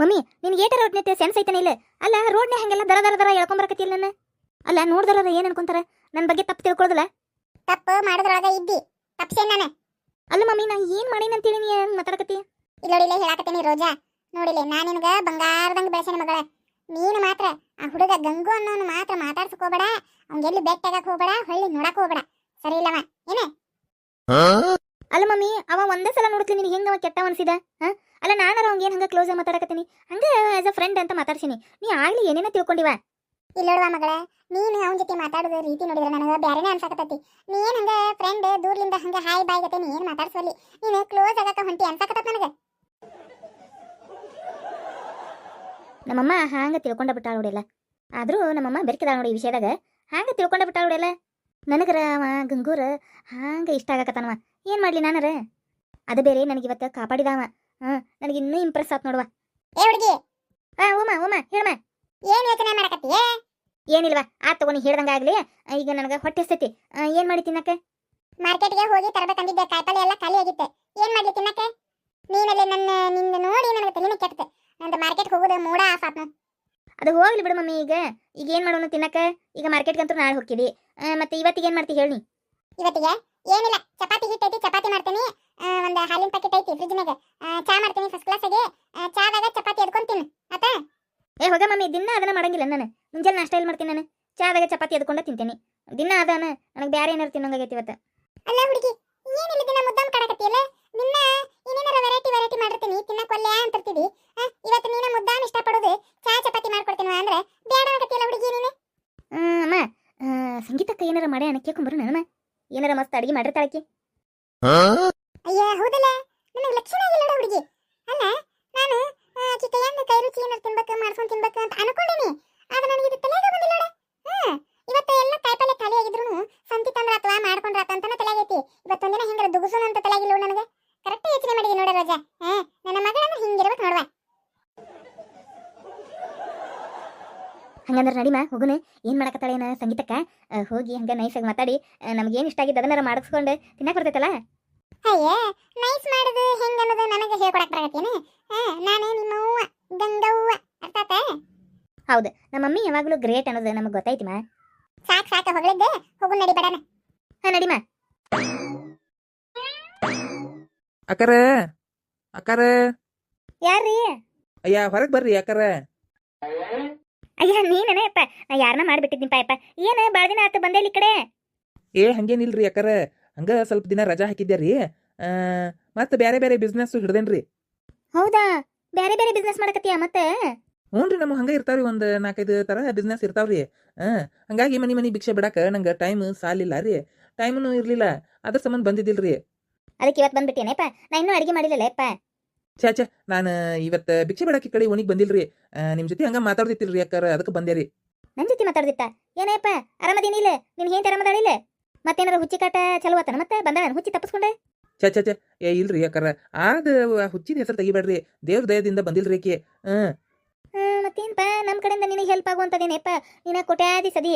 Mummy ನಿನ್ಗೆ ಏಟರ ಒಟ್ನೆ sense ಐತನ ಇಲ್ಲ. ಅಲ್ಲ ರೋಡ್ನೇ ಹಂಗೆಲ್ಲ ದರ ದರ ದರ ಎಳ್ಕೊಂಬರಕತ್ತಿಲ್ಲ ನನ್ನ? ಅಲ್ಲ ನೋಡ್ದರ ಏನ್ ಅನ್ಕೊಂತಾರ? ನನ್ನ ಬಗ್ಗೆ ತಪ್ಪು ತಿಳ್ಕೊಳ್ಳೋದಿಲ್ಲ ತಪ್ಪು ಮಾಡಿದ್ರೊಳಗ ಇದ್ದಿ. ತಪ್ಸೇನ್ ನಾನು? ಅಲ್ಲ ಮಮ್ಮಿ ನಾ ಏನ್ ಮಾಡೀನಿ ಅಂತೇಳಿ ನೀ ಹೆಂಗ್ ಮಾತಾಡಕತ್ತಿ? ಇಲ್ಲ ಹೇಳಾಕತ್ತೀನಿ ರೋಜಾ. ನೋಡಿಲೆ ನಾನು ನಿನಗ ಬಂಗಾರದಂಗ ಬೆಳೆಸೇನೆ ಮಗಳ. ನೀನು ಮಾತ್ರ ಆ ಹುಡುಗ ಗಂಗು ಅನ್ನೋನು ಮಾತ್ರ ಮಾತಾಡ್ಸಕ್ ಹೋಗ್ಬೇಡ. ಎಲ್ಲಿ ಬೆಟ್ಟ ಆಗಕ್ ಹೋಗ್ಬೇಡ ಹೊಳ್ಳಿ ನೋಡಕ್ ಹೋಗ್ಬೇಡ. ಸರಿ ಇಲ್ಲವ ಏನೇ? ಅಲ್ಲ ಮಮ್ಮಿ ಅವ ಒಂದೇ ಸಲ ನೋಡ್ತೀನಿ ನಿನ್ ಹೆಂಗ ಅವ ಕೆಟ್ಟ ಅನ್ಸಿದ ಹಾ? ಅಲ್ಲ ನಾನಾರ ಅವ್ಗೆ ಏನ್ ಹಂಗ ಕ್ಲೋಸ್ ಆಗಿ ಮಾತಾಡಕತ್ತೀನಿ? ಹಂಗ ಆಸ್ ಅ ಫ್ರೆಂಡ್ ಅಂತ ಮಾತಾಡ್ಸೀನಿ. ನೀ ಆಗ್ಲಿ ಏನೇನ ತಿಳ್ಕೊಂಡಿವ? ಇಲ್ಲೋಡುವ ಮಗಳ ನೀನು ಅವನ ಜೊತೆ ಮಾತಾಡೋದು ರೀತಿ ನೋಡಿದ್ರೆ ನನಗೆ ಬೇರೆನೇ ಅನ್ಸಾಕತ್ತೈತಿ. ನೀ ಏನ್ ಹಂಗ ಫ್ರೆಂಡ್ ದೂರ್ಲಿಂದ ಹಂಗ ಹಾಯ್ ಬಾಯ್ ಗತೆ ನೀ ಏನ್ ಮಾತಾಡ್ಸೋಲಿ? ನೀನು ಕ್ಲೋಸ್ ಆಗಕ ಹೊಂಟಿ ಅನ್ಸಕತ್ತ ನನಗೆ. ನಮ್ಮಮ್ಮ ಹಾಂಗ ತಿಳ್ಕೊಂಡ ಬಿಟ್ಟಾಳ ನೋಡಿಲ್ಲ ಆದ್ರೂ ನಮ್ಮಮ್ಮ ಬೆರ್ಕಿದಾಳ ನೋಡಿ ಈ ವಿಷಯದಾಗ. ಹಾಂಗ ತಿಳ್ಕೊಂಡ ಬಿಟ್ಟಾಳ ನೋಡಿಲ್ಲ ನನಗರ ಅವ ಗಂಗೂರ ಹಾಂಗ ಇಷ್ಟ ಆಗಕತ್ತಾನವ. ಏನು ಮಾಡ್ಲಿ ನಾನರ? ಅದು ಬೇರೆ ನನಗೆ ಇವತ್ತು ಕಾಪಾಡಿದವ ಹಾ ನನಗೆ ಇನ್ನೂ ಇಂಪ್ರೆಸ್ ಆತ್ ನೋಡುವ. ಏ ಹುಡುಗಿ! ಆ ಉಮಾ ಉಮಾ ಹೇಳಮ್ಮ. ಏನ್ ಯೋಚನೆ ಮಾಡಕತ್ತೀಯ ಏನಿಲ್ವಾ ಆ ತಗೊಂಡು ನೀ ಹೇಳ್ದಂಗ ಆಗ್ಲಿ. ಈಗ ನನಗೆ ಹೊಟ್ಟೆ ಹಸ್ತೈತಿ. ಆ, ಏನ್ ಮಾಡಿ ತಿನ್ನಕ್ಕೆ ಮಾರ್ಕೆಟ್ಗೆ ಹೋಗಿ ತರಬೇಕಂದಿದ್ದೆ ಕಾಯಿಪಲ್ಲೆ ಎಲ್ಲ ಖಾಲಿ ಆಗಿತ್ತೆ. ಏನ್ ಮಾಡ್ಲಿ ತಿನ್ನಕ್ಕೆ ನೀನಲ್ಲಿ ನನ್ನ ನಿನ್ನ ನೋಡಿ ನನಗೆ ತಲೆನೇ ಕೆಟ್ಟತೆ ನಂದು ಮಾರ್ಕೆಟ್ ಹೋಗೋದು ಮೂಡ ಆಫ್ ಆತ್ನು ಅದು ಹೋಗ್ಲಿ ಬಿಡು ಮಮ್ಮಿ ಈಗ. ಈಗ ಏನ್ ಮಾಡೋಣ ತಿನ್ನಕ? ಈಗ ಮಾರ್ಕೆಟ್ಗಂತೂ ನಾಳೆ ಹೋಗ್ತೀವಿ. ಆ, ಮತ್ತೆ ಇವತ್ತಿಗೆ ಏನ್ ಮಾಡ್ತಿ ಹೇಳಿ ಇವತ್ತಿಗೆ? ಏನಿಲ್ಲ ಚಪಾತಿ ಹಿಟ್ಟೈತಿ ಚಪಾತಿ ಮಾಡ್ತೀನಿ. ಆ, ಒಂದು ಹಾಲಿನ ಪ್ಯಾಕೆಟ್ ಐತಿ ಫ್ರಿಜ್ನಾಗ ಚಾ ಮಾಡ್ತೀನಿ ಫಸ್ಟ್ ಕ್ಲಾಸಾಗೆ ಚಾದಾಗ ಚಪಾತಿ ಎದ್ಕೊಂಡ್ ತಿನ್ನು ಆತ? ಏ ಹೋಗ ಮಮ್ಮಿ ದಿನ ಅದನ್ನ ಮಾಡಂಗಿಲ್ಲ ನಾನು. ಮುಂಜಾನೆ ನಾಷ್ಟ ಎಲ್ಲಿ ಮಾಡ್ತೀನಿ ನಾನು? ಚಾದಾಗ ಚಪಾತಿ ಎದ್ಕೊಂಡು ತಿಂತೀನಿ. ದಿನ ಅದಾನ ನನಗೆ ಬೇರೆ ಏನಾರು ತಿನ್ನಂಗಾಗೈತಿ ಇವತ್ತು. ಅಲ್ಲ ಹುಡುಗಿ ಏನಿಲ್ಲ ದಿನ ಮುದ್ದಾಮ್ ಕಾಡಕತ್ತಿಯಲ್ಲ ದಿನ ಏನೇನಾರ ವೆರೈಟಿ ವೆರೈಟಿ ಮಾಡಿರ್ತೀನಿ ತಿನ್ನಕ್ ಒಲ್ಲೆ ಅಂತಿರ್ತೀವಿ. ಆ, ಇವತ್ತು ನೀನು ಮುದ್ದಾಮ್ ಇಷ್ಟಪಡೋದು ಚಾ ಚಪಾತಿ ಮಾಡ್ಕೊಡ್ತೀನಿ ಅಂದ್ರೆ. ಬೇಡ ಆಗತ್ತಿಯಲ್ಲ ಹುಡುಗಿ ನೀನು? ಆ, ಅಮ್ಮ ಆ, ಸಂಗೀತಕ್ಕ ಏನಾರ ಮಾಡಿ ಅಣಕ್ಕೆ ಕೇಳ್ಕೊಂಬರು ನಾನು ಏನಾರ ಮಸ್ತ್ ಅಡಿಗೆ ಮಾಡಿರ್ತಾಳಕಿ ಅಯ್ಯ ಹೌದಲ್ಲ ನನಗೆ ಲಕ್ಷಣ ಆಗಿಲ್ಲ ನೋಡು ಹುಡುಗಿ ಅಲ್ಲ ನಾನು ಆಕಿ ಕೈಯಿಂದ ಕೈ ರುಚಿ ಏನಾರು ತಿನ್ಬೇಕು ಮಾಡ್ಸ್ಕೊಂಡ್ ತಿನ್ಬೇಕು ಅಂತ ಅನ್ಕೊಂಡಿನಿ ಆದ್ರೆ ನನಗೆ ಇದು ತಲೆಗೆ ಬಂದಿಲ್ಲ ನೋಡ ಹ್ಮ್ ಇವತ್ತು ಎಲ್ಲ ಕಾಯಿಪಲ್ಲೆ ಖಾಲಿ ಆಗಿದ್ರು ಸಂತಿ ತಂದ್ರ ಅಥವಾ ಮಾಡ್ಕೊಂಡ್ರ ಅಂತಾನೆ ತಲೆಗೈತಿ ಇವತ್ತೊಂದಿನ ಹಿಂಗಾರ ದುಗುಸೋನು ಅಂತ ತಲೆಗಿಲ್ಲ ನೋಡು ನನಗೆ ಕರೆಕ್ಟ್ ಯೋಚನೆ ಮಾಡಿದಿ ನೋಡ ರೋಜಾ ಹಾ ನನ್ನ ಮಗಳನ್ನ ಹಿಂಗಿರ್ಬೇಕು ನೋಡುವ ಹಂಗಂದ್ರೆ ನಡಿಮ ಹೋಗುನೆ. ಏನು ಮಾಡಕತ್ತಾಳೇನ ಸಂಗೀತಕ್ಕ? ಸಂಗೀತಕ್ಕೆ ಹೋಗಿ ಹಂಗ ನೈಸಾಗಿ ಮಾತಾಡಿ. ನಮಗೇನು ಏನ್ ಇಷ್ಟ ಆಗಿದ್ದು ಅದನ್ನಾರ ಮಾಡಿಸ್ಕೊಂಡು ತಿನ್ನಕ್ಕೆ ಬರ್ತೈತಲ್ಲ? ಅಯ್ಯ ನೈಸ್ ಮಾಡೋದು ಹೆಂಗೆ ಅನ್ನೋದು ನನಗೆ ಹೇಳ್ಕೊಡಕ್ ಬರಕತ್ತೇನ. ಹಾ ನಾನು ನಿಮ್ಮವ್ವ ಗಂಗವ್ವ ಅರ್ಥಾತ? ಹೌದು ನಮ್ಮ ಮಮ್ಮಿ ಯಾವಾಗಲೂ ಗ್ರೇಟ್ ಅನ್ನೋದು ನಮಗೆ ಗೊತ್ತೈತಿ ಮಾ. ಸಾಕು ಸಾಕ ಹೊಗಳಿದ್ದೆ ಹೋಗು ನಡಿ ಬೇಡನ. ಹಾ ನಡಿಮ. ಅಕ್ಕಾರ ಅಕ್ಕಾರ. ಯಾರ್ರೀ? ಅಯ್ಯ ಹೊರಗೆ ಬರ್ರಿ ಅಕ್ಕಾರ. ಅಯ್ಯ ನೀನೇನೆ ಅಪ್ಪ ನಾ ಯಾರನ್ನ ಮಾಡಿಬಿಟ್ಟಿದ್ನಿಪ್ಪ ಪಾಯಪ್ಪ ಏನ ಭಾಳ ದಿನ ಆತು ಬಂದೇ ಇಲ್ಲಿ ಕಡೆ. ಏ ಹಂಗೇನಿಲ್ರಿ ಯಾಕರ ಹಂಗ ಸ್ವಲ್ಪ ದಿನ ರಜಾ ಹಾಕಿದ್ದೆ ರೀ? ಮತ್ತೆ ಬೇರೆ ಬೇರೆ ಬಿಸ್ನೆಸ್ ಹಿಡ್ದೇನ್ರಿ ಹೌದಾ? ಬೇರೆ ಬೇರೆ ಬಿಸ್ನೆಸ್ ಮಾಡಕತ್ತೀಯ ಮತ್ತೆ? ಹ್ಞೂ ರೀ ನಮ್ಮ ಹಂಗೆ ಇರ್ತಾವ್ರಿ ಒಂದು ನಾಲ್ಕೈದು ಥರ ಬಿಸ್ನೆಸ್ ಇರ್ತಾವ್ರಿ ಹಾಂ ಹಂಗಾಗಿ ಮನಿ ಮನಿ ಭಿಕ್ಷೆ ಬಿಡಾಕ ನಂಗೆ ಟೈಮ್ ಸಾಲಿಲ್ಲ ರೀ. ಟೈಮೂ ಇರಲಿಲ್ಲ. ಅದ್ರ ಸಂಬಂಧ ಬಂದಿದ್ದಿಲ್ರಿ. ಅದಕ್ಕೆ ಇವತ್ತು ಬಂದ್ಬಿಟ್ಟೇನೆಪ್ಪ ನಾ ಇನ್ನೂ ಅಡಿಗೆ ಮಾಡಿಲ್ಲಲ್ಲ ಅಪ್ಪ ಛೇ ನಾನು ಇವತ್ತ ಭಿಕ್ಷೆ ಬೇಡಕ್ಕೆ ಕಡೆ ಒಣಿಗೆ ಬಂದಿಲ್ರಿ. ನಿಮ್ಮ ಜೊತೆ ಹಂಗ ಮಾತಾಡ್ತಿತ್ತಿಲ್ರಿ ಅಕ್ಕಾರ ಅದಕ್ಕೆ ಬಂದೆ ರೀ ನನ್ನ ಜೊತೆ ಮಾತಾಡ್ದಿತ್ತ ಏನಪ್ಪ? ಆರಾಮದೇನಿಲ್ಲ ನಿನ್ ಏನ್ ಆರಾಮದಾಳಿಲ್ಲ ಮತ್ತೇನಾರ ಹುಚ್ಚಿ ಕಾಟ ಚಲೋ ಆತನ ಮತ್ತೆ? ಬಂದ ಹುಚ್ಚಿ ತಪ್ಪಿಸ್ಕೊಂಡೆ? ಛೇ ಛೇ ಛೇ ಏ ಇಲ್ರಿ ಅಕ್ಕಾರ ಆದ ಹುಚ್ಚಿನ ಹೆಸರು ತೆಗಿಬೇಡ್ರಿ. ದೇವ್ರ ದಯದಿಂದ ಬಂದಿಲ್ರಿ ಆಕಿ. ಹ್ಮ್, ಮತ್ತೇನ್ಪ? ನಮ್ಮ ಕಡೆಯಿಂದ ನಿನಗೆ ಹೆಲ್ಪ್ ಆಗುವಂಥದ್ದೇನಪ್ಪ ನೀನ ಕೊಟ್ಯಾದಿ ಸದಿ.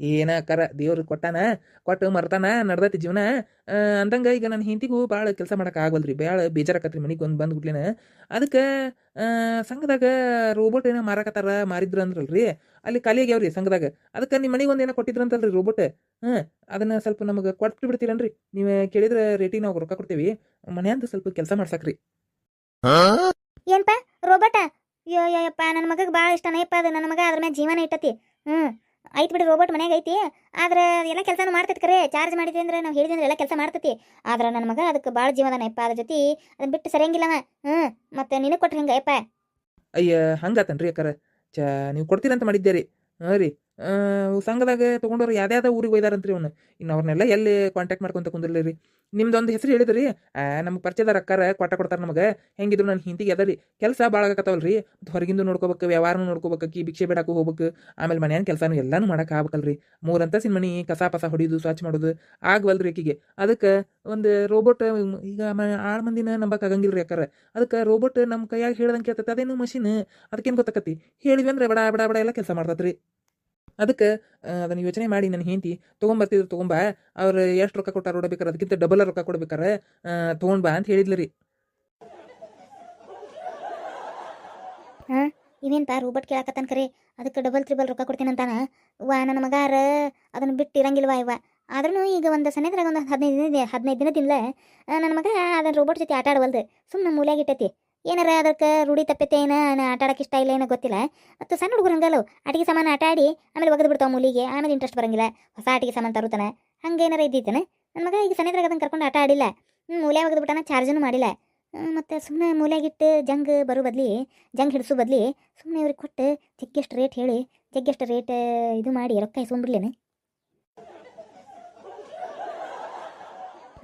ಏನ ಕರ ದೇವ್ರು ಕೊಟ್ಟಾನ ಕೊಟ್ಟು ಮರ್ತಾನ ನಡ್ದೈತಿ ಜೀವನ. ಅಂದಂಗ ಈಗ ನನ್ನ ಹೆಂಡತಿಗೂ ಭಾಳ ಕೆಲಸ ಮಾಡೋಕೆ ಆಗಲ್ರಿ ಭಾಳ ಬೇಜಾರಾಕತ್ರಿ ಮನೆಗೊಂದು ಒಂದು ಬಂದು ಬಿಟ್ಲೇನ ಅದಕ್ಕೆ ಸಂಘದಾಗ ರೋಬೋಟ್ ಏನೋ ಮಾರಾಕತ್ತಾರ ಮಾರಿದ್ರು ಅಂದ್ರಲ್ರಿ. ಅಲ್ಲಿ ಖಾಲಿ ಆಗ್ಯಾವ್ರಿ ಸಂಘದಾಗ. ಅದಕ್ಕೆ ನಿಮ್ಮ ಮನೆಗೆ ಒಂದು ಏನೋ ಕೊಟ್ಟಿದ್ರಂತಲ್ರಿ ರೋಬೋಟ್ ಹಾಂ ಅದನ್ನ ಸ್ವಲ್ಪ ನಮಗೆ ಕೊಟ್ಟು ಬಿಡ್ತೀರನ್ರಿ? ನೀವು ಕೇಳಿದ್ರೆ ರೇಟಿಗೆ ನಾವು ರೊಕ್ಕ ಕೊಡ್ತೀವಿ. ಮನೆಯಂತ ಸ್ವಲ್ಪ ಕೆಲಸ ಮಾಡ್ಸಕ್ರಿ. ಏನ್ಪ ರೋಬೋಟ ಅಯ್ಯೋ ಅಯ್ಯಪ್ಪ ನನ್ನ ಮಗಗೆ ಭಾಳ ಇಷ್ಟನೇಪ್ಪ ಅದು ನನ್ನ ಮಗ ಅದ್ರ ಮೇಲೆ ಜೀವನ ಇಟ್ಟತಿ. ಹ್ಞೂ ಐತ್ ಬಿಡಿ ರೋಬೋಟ್ ಮನ್ಯಾಗ ಐತಿ. ಆದ್ರೆ ಎಲ್ಲ ಕೆಲಸನೂ ಮಾಡ್ತೈತಿ ಕರೆ. ಚಾರ್ಜ್ ಮಾಡಿದ್ವಿ ಅಂದ್ರೆ ನಾವು ಹೇಳಿದ್ರೆ ಎಲ್ಲ ಕೆಲಸ ಮಾಡ್ತೈತಿ. ಆದ್ರೆ ನನ್ನ ಮಗ ಅದಕ್ಕೆ ಭಾಳ ಜೀವನಪ್ಪ ಅದ್ರ ಜೊತೆ ಅದನ್ನ ಬಿಟ್ಟು ಸರಿಯಂಗಿಲ್ಲವ ಹ್ಞೂ ಮತ್ತೆ ನಿನಗೆ ಕೊಟ್ರೆ ಹೆಂಗೆ ಅಪ್ಪ ಅಯ್ಯ, ಹಂಗಾತನ್ರಿ ಅಕ್ಕಾರ. ಚಾ, ನೀವು ಕೊಡ್ತೀರಂತ ಮಾಡಿದ್ದೆ ರೀ. ಹಾಂ ರೀ. ಸಂಘದಾಗ ತೊಗೊಂಡವ್ರು ಯಾವ್ದಾದ ಊರಿಗೆ ಒಯ್ದಾರಂತ್ರಿ ಅವನು. ಇನ್ನು ಅವ್ರನ್ನೆಲ್ಲ ಎಲ್ಲಿ ಕಾಂಟ್ಯಾಕ್ಟ್ ಮಾಡ್ಕೊಂತ ಕುಂದಿರ್ಲಿ ರೀ ನಿಮ್ದೊಂದು ಹೆಸರು ಹೇಳಿದ್ರಿ? ನಮ್ಗೆ ಪರಿಚಯದಾರ ಅಕ್ಕಾರ ಕೊಟ್ಟ ಕೊಡ್ತಾರೆ ನಮಗೆ. ಹೆಂಗಿದ್ರು ನನ್ನ ಹಿಂತಿಗೆ ಅದ ರೀ ಕೆಲಸ ಭಾಳ ಆಗತ್ತವಲ್ಲ ರೀ ಹೊರಗಿಂದು ನೋಡ್ಕೋಬೇಕು, ವ್ಯವಹಾರನು ನೋಡ್ಕೋಬೇಕು ಕಿ ಭಿಕ್ಷೆ ಬೇಡಕ್ಕೂ ಹೋಗ್ಬೇಕು. ಆಮೇಲೆ ಮನೆಯನ್ನು ಕೆಲಸನೂ ಎಲ್ಲನೂ ಮಾಡಕ್ಕೆ ಆಗ್ಬೇಕಲ್ರಿ. ಮೂರಂತ ಸಿನ್ಮನಿ ಕಸ ಪಸ ಹೊಡಿಯೋದು ಸ್ವಚ್ಛ ಮಾಡೋದು ರೀ ಆಕಿಗೆ ಅದಕ್ಕೆ ಒಂದು ರೋಬೋಟ್, ಈಗ ಆಳು ಮಂದಿನ ನಂಬಕ್ಕೆ ಆಗಂಗಿಲ್ಲ ರೀ ಅಕ್ಕಾರ. ಅದಕ್ಕೆ ರೋಬೋಟ್ ನಮ್ಮ ಕೈಯಾಗ ಹೇಳ್ದಂಗೆ ಕೇಳ್ತೈತೆ. ಅದೇನು ಮಷಿನ್. ಅದಕ್ಕೇನು ಗೊತ್ತಾಕತಿ ಹೇಳಿದ್ವಿ ಅಂದ್ರೆ ಬಡ ಬಡ ಬಡ ಎಲ್ಲ ಕೆಲಸ ಮಾಡ್ತತ್ರಿ. ಅದಕ್ಕೆ ಅದನ್ನು ಯೋಚನೆ ಮಾಡಿ ನನ್ನ ಹೆಂಡತಿ ತೊಗೊಂಬರ್ತಿದ್ರು ತೊಗೊಂಬ ಅವ್ರು ಎಷ್ಟು ರೊಕ್ಕ ಕೊಟ್ಟಾರ ಓಡಬೇಕಾರೆ ಅದಕ್ಕಿಂತ ಡಬಲ್ ರೊಕ್ಕ ಕೊಡ್ಬೇಕಾರೆ ತೊಗೊಂಡ್ ಬಾ ಅಂತ ಹೇಳಿದ್ಲು ರೀ. ಹಾಂ ಪಾ ರೋಬೋಟ್ ಕೇಳಾಕತ್ತಾನ ಕರೆ ಅದಕ್ಕೆ ಡಬಲ್ ತ್ರಿಬಲ್ ರೊಕ್ಕ ಕೊಡ್ತೀನಿ ಅಂತಾನ. ವಾ, ನನ್ನ ಮಗಾರ ಅದನ್ನು ಬಿಟ್ಟು ಇರಂಗಿಲ್ವಾ ಇವ? ಆದ್ರೂ ಈಗ ಒಂದು ಸನೇದ್ರಾಗ ಒಂದು ಹದಿನೈದು ದಿನ, ಹದಿನೈದು ದಿನದಿಂದ ನನ್ನ ಮಗ ಅದನ್ನ ರೋಬೋಟ್ ಜೊತೆ ಆಟ ಆಡವಲ್ದು. ಸುಮ್ಮನೆ ಮೂಲ್ಯಾಗ ಇಟ್ಟೈತಿ. ಏನಾರ ಅದಕ್ಕೆ ರೂಢಿ ತಪ್ಪೈತೆ ಏನ? ಆಟ ಆಡಕ್ಕೆ ಇಷ್ಟ ಇಲ್ಲ ಏನೋ ಗೊತ್ತಿಲ್ಲ. ಮತ್ತು ಸಣ್ಣ ಹುಡುಗರು ಹಂಗಲ್ಲ, ಅಡಿಗೆ ಸಾಮಾನು ಆಟ ಆಡಿ ಆಮೇಲೆ ಒಗೆದು ಬಿಡ್ತಾವೆ ಮೂಲಿಗೆ, ಆಮೇಲೆ ಇಂಟ್ರೆಸ್ಟ್ ಬರಂಗಿಲ್ಲ. ಹೊಸ ಆಟಿಗೆ ಸಾಮಾನು ತರುತ್ತಾನೆ ಹಂಗೆ ಏನಾರ ಇದ್ದಿದ್ದಾನೆ ನನ್ನ ಮಗ ಈಗ ಸಣ್ಣದ್ರಾಗ ಅದನ್ನು ಕರ್ಕೊಂಡು ಆಟ ಆಡಿಲ್ಲ. ಮೂಲೆ ಒಗೆದು ಬಿಟ್ಟಾನ ಚಾರ್ಜನು ಮಾಡಿಲ್ಲ. ಮತ್ತು ಸುಮ್ಮನೆ ಮೂಲೆಗಿಟ್ಟು ಜಂಗ್ ಬರೋ ಬದಲಿ, ಜಂಗ್ ಹಿಡಿಸೋ ಬದಲಿ ಸುಮ್ಮನೆ ಇವ್ರಿಗೆ ಕೊಟ್ಟು ಜಗ್ಗೆಷ್ಟು ರೇಟ್ ಹೇಳಿ, ಜಗ್ಗೆಷ್ಟು ರೇಟ್ ಇದು ಮಾಡಿ ರೊಕ್ಕ ಇಸ್ಕೊಂಡ್ಬಿಡ್ಲೇನೆ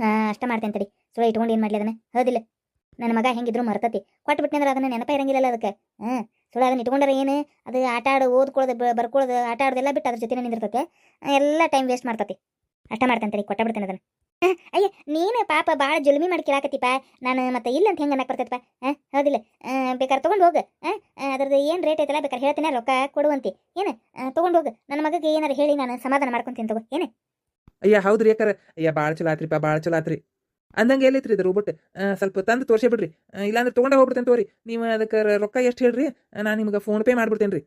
ಹಾಂ ಅಷ್ಟ ಮಾಡ್ತೇನೆ ತಡಿ. ಸುಳ್ಳು ಇಟ್ಕೊಂಡು ಏನು ಮಾಡಲಿ ಅದನ್ನ? ಹೌದಿಲ್ಲ. ನನ್ನ ಮಗ ಹೆಂಗಿದ್ರು ಮರ್ತತಿ ಕೊಟ್ಟು ಬಿಟ್ನಂದ್ರೆ ಅದನ್ನ ನೆನಪ ಇರಂಗಿಲ್ಲ ಅದಕ್ಕೆ. ಹ್ಞೂ ಸುಳ್ಳು ಅದನ್ನ ಇಟ್ಕೊಂಡ್ರೆ ಏನು? ಅದು ಆಟ ಆಡು, ಓದ್ಕೊಳ್ಳೋದು ಬರ್ಕೊಳ್ಳೋದು, ಆಟ ಆಡೋದೆಲ್ಲ ಬಿಟ್ಟು ಅದ್ರ ಜೊತೆ ನಿಂದಿರ್ತತೆ. ಎಲ್ಲ ಟೈಮ್ ವೇಸ್ಟ್ ಮಾಡ್ತತಿ. ಅಷ್ಟ ಮಾಡ್ತೇನೆ ಕೊಟ್ಟ ಅದನ್ನ. ಅಯ್ಯ, ನೀನು ಪಾಪ ಭಾಳ ಜುಲ್ಮಿ ಮಾಡಿ ಕೇಳಾಕತ್ತಿಪ್ಪ ನಾನು ಮತ್ತೆ ಇಲ್ಲ ಅಂತ ಹೆಂಗೆ ಅನ್ನಕ್ಕೆ ಬರ್ತೈತಪ್ಪ? ಹಾಂ, ಹೌದಿಲ್ಲ. ಬೇಕಾದ್ರೆ ತೊಗೊಂಡು ಹೋಗು. ಹಾಂ ಅದ್ರದ್ದು ಏನು ರೇಟ್ ಐತಲ್ಲ ಬೇಕಾದ್ರೆ ಹೇಳ್ತೀನಿ, ರೊಕ್ಕ ಕೊಡುವಂತೆ. ಏನು? ತೊಗೊಂಡು ಹೋಗು. ನನ್ನ ಮಗಗೆ ಏನಾರು ಹೇಳಿ ನಾನು ಸಮಾಧಾನ ಮಾಡ್ಕೊಂತೀನಿ ತಗೋ. ಏನು? ಅಯ್ಯ, ಹೌದ್ರಿ ಅಯ್ಯ ಭಾಳ ಚಲೋ ಆತ್ರಿಪ್ಪ ಭಾಳ ಚಲೋ ಆತ್ರಿ. ಅಂದಂಗೆ ಎಲ್ಲೈತ್ರಿ ಇದು ರೋಬೋಟ್ ಸ್ವಲ್ಪ ತಂದು ತೋರ್ಸಿ ಬಿಡ್ರಿ. ಇಲ್ಲಾಂದ್ರೆ ತೊಗೊಂಡೇ ಹೋಗ್ಬಿಡ್ತೇನೆ ತೋರಿ. ನೀವು ಅದಕ್ಕೆ ರೊಕ್ಕ ಎಷ್ಟು ಹೇಳ್ರಿ? ನಾನು ನಿಮ್ಗೆ ಫೋನ್ ಪೇ ಮಾಡ್ಬಿಡ್ತೇನೆ ರೀ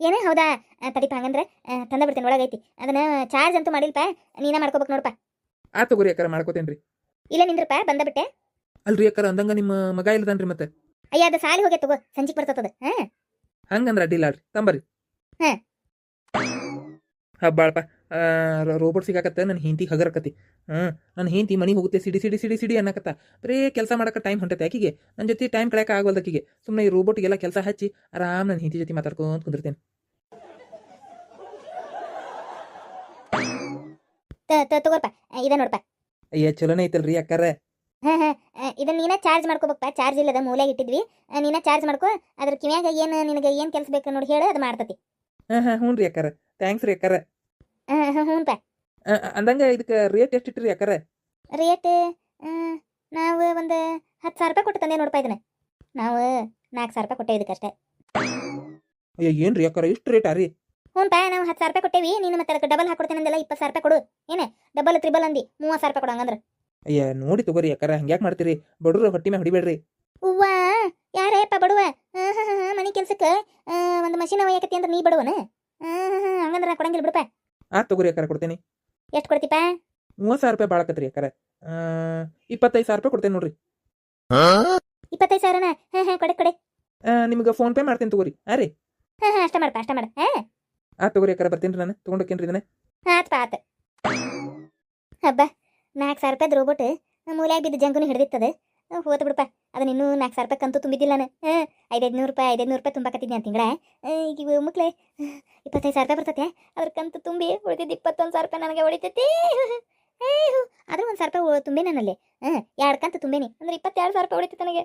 ಏನೇ ಹೌದಾ? ಪ್ರದೀಪ ಹಂಗಂದ್ರೆ ತಂದ ಬಿಡ್ತೇನೆ ಒಳಗೈತಿ. ಅದನ್ನ ಚಾರ್ಜ್ ಅಂತೂ ಮಾಡಿಲ್ಪ? ನೀನೇ ಮಾಡ್ಕೋಬೇಕು ನೋಡಪ್ಪ ಆ ತಗೋರಿ ಯಾಕಾರ ಮಾಡ್ಕೋತೇನೆ ರೀ ಇಲ್ಲ ನಿಂದ್ರಪ್ಪ ಬಂದಬಿಟ್ಟೆ ಅಲ್ರಿ ಯಾಕಾರ ಅಂದಂಗ ನಿಮ್ಮ ಮಗ ಇಲ್ಲದನ್ರಿ ಮತ್ತೆ. ಅಯ್ಯ ಅದು ಸಾಲಿ ಹೋಗಿ ತಗೋ ಸಂಜಿಗೆ ಬರ್ತದ ಹಾಂ? ಹಂಗಂದ್ರೆ ಅಡ್ಡಿಲ್ಲ ಅಲ್ರಿ ತಂಬರಿ ಹಾ. ಹಬ್ಬಾಳಪ್ಪ. ರೋಬೋಟ್ ಸಿಗಾಕತ್ತ ನನ್ನ ಹಿಂತಿ ಹಗರಕತಿ ಹಾಂ ನನ್ನ ಹಿಂತಿ ಮನೆಗೆ ಹೋಗುತ್ತೆ ಸಿಡಿ ಸಿಡಿ ಸಿಡಿ ಸಿಡಿ ಅನ್ನಕತ್ತ. ಬರೀ ಕೆಲಸ ಮಾಡಕ್ಕೆ ಟೈಮ್ ಹೊಂಟೈತೆ ಆಕಿಗೆ. ನನ್ನ ಜೊತೆ ಟೈಮ್ ಕಳೆಯಕ್ಕೆ ಆಗೋಲ್ದ ಆಕಿಗೆ. ಸುಮ್ಮನೆ ಈ ರೋಬೋಟ್ಗೆಲ್ಲ ಕೆಲಸ ಹಚ್ಚಿ ಆರಾಮ್ ನನ್ನ ಹಿಂತಿ ಜೊತೆ ಮಾತಾಡ್ಕೊಂತ ಕುಂದಿರ್ತೇನೆ. ತಗೋರ್ಪ. ಇದ ನೋಡಪ್ಪ ಅಯ್ಯ ಚಲೋನೇ ಐತಲ್ರಿ ಯಾಕಾರ ಹಾಂ ಹಾಂ. ಇದನ್ನ ನೀನೇ ಚಾರ್ಜ್ ಮಾಡ್ಕೋಬೇಕಪ್ಪ ಚಾರ್ಜ್ ಇಲ್ಲದ ಮೂಲೆಗೆ ಇಟ್ಟಿದ್ವಿ. ನೀನೇ ಚಾರ್ಜ್ ಮಾಡ್ಕೋ. ಅದ್ರ ಕಿವ್ಯಾಗ ಏನು ನಿನಗೆ ಏನು ಕೆಲಸ ಬೇಕು ನೋಡಿ ಹೇಳು ಅದು ಮಾಡ್ತತಿ. ಹಾಂ ಹಾಂ ಹ್ಞೂ ರೀ ಅಕ್ಕಾರ. ಥ್ಯಾಂಕ್ಸ್ ರೀ ಹಾಂ ಹ್ಞೂನ್ಪ ಅಂದಂಗೆ ಇದಕ್ಕೆ ರೇಟ್ ಎಷ್ಟು ಇಟ್ರಿ ಯಾಕಾರ ರೇಟ್ ನಾವು ಒಂದು ಹತ್ತು ಸಾವಿರ ರೂಪಾಯಿ ಕೊಟ್ಟು ತಂದೆ ನೋಡ್ಪಾ ಇದನ್ನ. ನಾವು ನಾಲ್ಕು ಸಾವಿರ ರೂಪಾಯಿ ಕೊಟ್ಟೇವೆ ಇದಕ್ಕಷ್ಟೇ. ಅಯ್ಯ ಏನು ರೀ ಯಾಕಾರ ಇಷ್ಟು ರೇಟಾ ರೀ? ಹ್ಞೂನ್ಪ ನಾವು ಹತ್ತು ಸಾವಿರ ರೂಪಾಯಿ ಕೊಟ್ಟೇವಿ ನೀನು ಮತ್ತೆ ಅದಕ್ಕೆ ಡಬಲ್ ಹಾಕೊಡ್ತೇನೆ ಅಂದೆಲ್ಲ ಇಪ್ಪತ್ತು ಸಾವಿರ ರೂಪಾಯಿ ಕೊಡು. ಏನೇ? ಡಬಲ್ ತ್ರಿಬಲ್ ಅಂದಿ ಮೂವತ್ತು ಸಾವಿರ ರೂಪಾಯಿ ಕೊಡು ಹಂಗಂದ್ರೆ. ಅಯ್ಯ ನೋಡಿ ತಗೋರಿ ಯಾಕಾರ ಹಂಗ್ಯಾಕೆ ಮಾಡ್ತೀರಿ? ಬಡ್ರು ಹೊಟ್ಟಿ ಮೇಲೆ ಹೊಡಿಬೇಡ್ರಿ. ಹೂವ ಯಾರೇಪ್ಪ ಬಡವ ಹಾಂ ಹಾಂ ಹಾಂ ಮನೆ ಕೆಲ್ಸಕ್ಕೆ ಒಂದು ಮಷಿನ್ ಒಯ್ಯಕತ್ತಿ ಅಂದ್ರೆ ನೀ ಬಡವನ? ಹಂಗಂದ್ರೆ ಕೊಡಂಗಿಲ್ಲ ಬಿಡಪ್ಪ. ಆ ತಗೋರಿ ಅಕ್ಕರ ಕೊಡ್ತೇನೆ. ಎಷ್ಟು ಕೊಡ್ತೀಪ? ಮೂವತ್ತು ಸಾವಿರ ರೂಪಾಯಿ ಬಾಳಕತ್ರಿ ಅಕ್ಕರ ಇಪ್ಪತ್ತೈದು ಸಾವಿರ ರೂಪಾಯಿ ಕೊಡ್ತೇನೆ ನೋಡ್ರಿ. ಇಪ್ಪತ್ತೈದು ಸಾವಿರನ? ಹಾ ಹಾ ಕೊಡೆ ಕೊಡೆ. ನಿಮ್ಗೆ ಫೋನ್ ಪೇ ಮಾಡ್ತೇನೆ ತಗೋರಿ. ಹಾ ರೀ? ಹಾ ಹಾ ಅಷ್ಟ ಮಾಡಪ್ಪ ಅಷ್ಟ ಮಾಡ. ಹಾಂ? ಆ ತಗೋರಿ ಅಕ್ಕರ ಬರ್ತೀನಿ ನಾನು. ತೊಗೊಂಡೋಕೇನ್ರಿ ಇದನ್ನ? ಆತ. ಹಬ್ಬ. ನಾಲ್ಕು ಸಾವಿರ ರೂಪಾಯಿ ರೋಬೋಟ್ ಮೂಲ್ಯಾಗ ಬಿದ್ದು ಜಂಗನು ಹಿಡಿದಿತ್ತದ. ಹೋತ ಬಿಡಪ್ಪ. ಅದನ್ನ ಇನ್ನೂ ನಾಲ್ಕು ಸಾವಿರ ರೂಪಾಯಿ ಕಂತು ತುಂಬಿದ್ದಿಲ್ಲ ನಾನು. ಹಾಂ ಐದೈದು ನೂರು ರೂಪಾಯಿ ಐದೈದು ನೂರು ರೂಪಾಯಿ ತುಂಬಾಕತ್ತಿದ್ದೆ ಅಂತ ತಿಂಗಳ. ಈಗ ಮಕ್ಳೆ, ಇಪ್ಪತ್ತೈದು ಸಾವಿರ ರೂಪಾಯಿ ಬರ್ತೈತೆ. ಅದ್ರ ಕಂತು ತುಂಬಿ ಉಳಿದಿದ್ದು ಇಪ್ಪತ್ತೊಂದು ಸಾವಿರ ರೂಪಾಯಿ ನನಗೆ ಹೊಡಿತೈತಿ. ಆದರೂ ಒಂದು ಸಾವಿರ ರೂಪಾಯಿ ತುಂಬಿ ನನ್ನಲ್ಲಿ. ಹಾಂ, ಎರಡು ಕಂತು ತುಂಬೇನಿ. ಅಂದ್ರೆ ಇಪ್ಪತ್ತೆರಡು ಸಾವಿರ ರೂಪಾಯಿ ಹೊಡಿತೈತೆ ನನಗೆ.